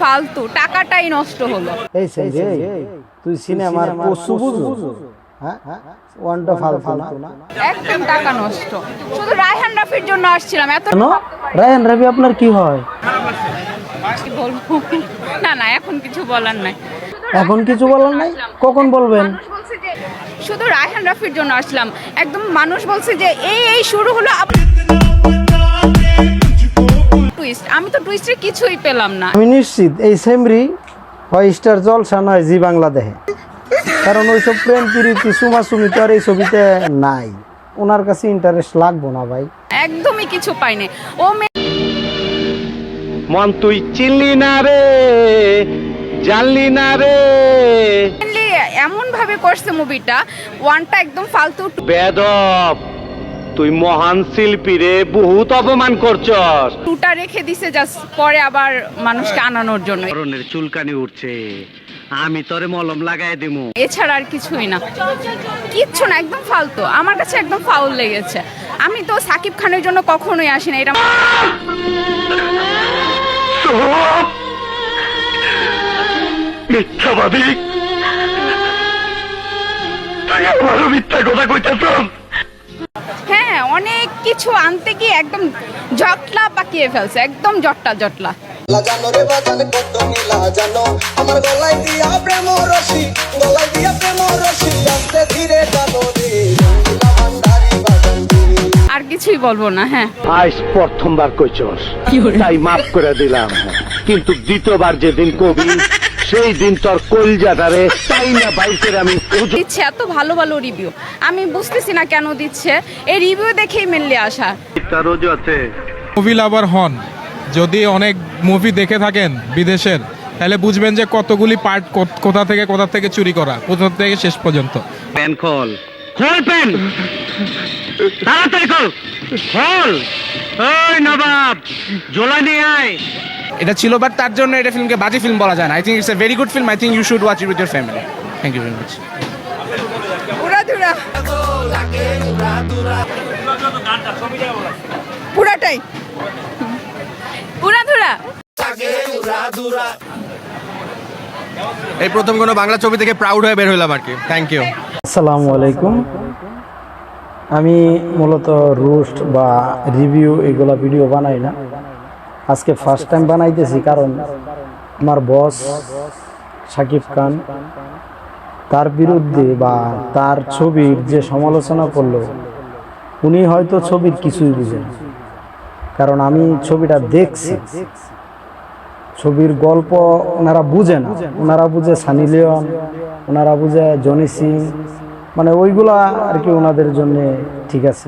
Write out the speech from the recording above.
ফালতু টাকাটাই নষ্ট হলো। এই সেই রে তুই সিনেমার বুঝু। হ্যাঁ ওয়ানটা ফালতু না। একদম টাকা নষ্ট। শুধু রায়হান রাফির জন্য আসছিলাম এত আপনার কি হয়? কি বলব? না না এখন কিছু বলার নাই। এখন কিছু বলার নাই? কখন বলবেন? শুধু রায়হান রাফির জন্য আসলাম। একদম মানুষ বলছে যে এই এই শুরু হলো টুইস্ট আমি তো টুইস্টে কিছুই পেলাম না। আমি নিশ্চিত এই সেমরি হয় স্টার জলসা নয় জি বাংলা দেহে। কারণ ওইসব প্রেম প্রীতি সুমাসুমি তো আর এই ছবিতে নাই। ওনার কাছে ইন্টারেস্ট লাগবো না ভাই। একদমই কিছু পাইনি ও মন তুই চিনলি না রে জানলি না রে। এমন ভাবে করছে মুভিটা ওয়ানটা একদম ফালতু বেদব। তুই মহান শিল্পী রে বহুত অপমান করছস। টুটা রেখে দিছে জাস্ট পরে আবার মানুষকে আনানোর জন্য। ধরনের চুলকানি উঠছে। আমি তোরে মলম লাগাই দিমু। এছাড়া আর কিছুই না। কিচ্ছু না একদম ফালতু। আমার কাছে একদম ফাউল লেগেছে। আমি তো সাকিব খানের জন্য কখনোই আসি না এটা মিথ্যাবাদী। তুই আমারও মিথ্যা কথা কইতেছ? কিছু আনতে গিয়ে একদম জটলা পাকিয়ে ফেলছে একদম জটলা জটলা। লা রে বাজান কত নীলা জানো? আমার গলায় দিয়া প্রেম রশি গলায় দিয়া প্রেম রশি আস্তে ধীরে জানো রে। রঙ্গিলা ভান্ডারি বাজান রে আর কিছুই বলব না হ্যাঁ। আজ প্রথমবার কইছস তাই মাফ করে দিলাম। কিন্তু দ্বিতীয়বার যেদিন কবি সেই দিন তোর কলজাটারে তাই না বাইকের আমি দিচ্ছে এত ভালো ভালো রিভিউ আমি বুঝতেছি না কেন দিচ্ছে। এই রিভিউ দেখেই মেনলি আসা তার আছে। মুভি লাভার হন। যদি অনেক মুভি দেখে থাকেন বিদেশের তাহলে বুঝবেন যে কতগুলি পার্ট কোথা থেকে কোথা থেকে চুরি করা কোথা থেকে শেষ পর্যন্ত। প্যান খোল। খোল পেন তাড়াতাড়ি খোল। খোল! ওই নবাব জোলা নিয়ে আয়। এটা ছিল বাট তার জন্য এটা ফিল্মকে বাজে ফিল্ম বলা যায় না। I think it's a very good film I think you should watch it with your family thank you very much পুরাটাই এই প্রথম কোনো বাংলা ছবি থেকে প্রাউড হয়ে বের হইলাম আর কি। থ্যাংক ইউ আসসালামু আলাইকুম। আমি মূলত রোস্ট বা রিভিউ এগুলো ভিডিও বানাই না। আজকে ফার্স্ট টাইম বানাইতেছি কারণ আমার বস সাকিব খান, তার বিরুদ্ধে বা তার ছবির যে সমালোচনা করল, উনি হয়তো ছবির কিছুই বুঝেন কারণ আমি ছবিটা দেখছি। ছবির গল্প ওনারা বুঝে না। ওনারা বুঝে সানি লিওন, ওনারা বুঝে জনি সিং মানে ওইগুলা আর কি ওনাদের জন্য ঠিক আছে।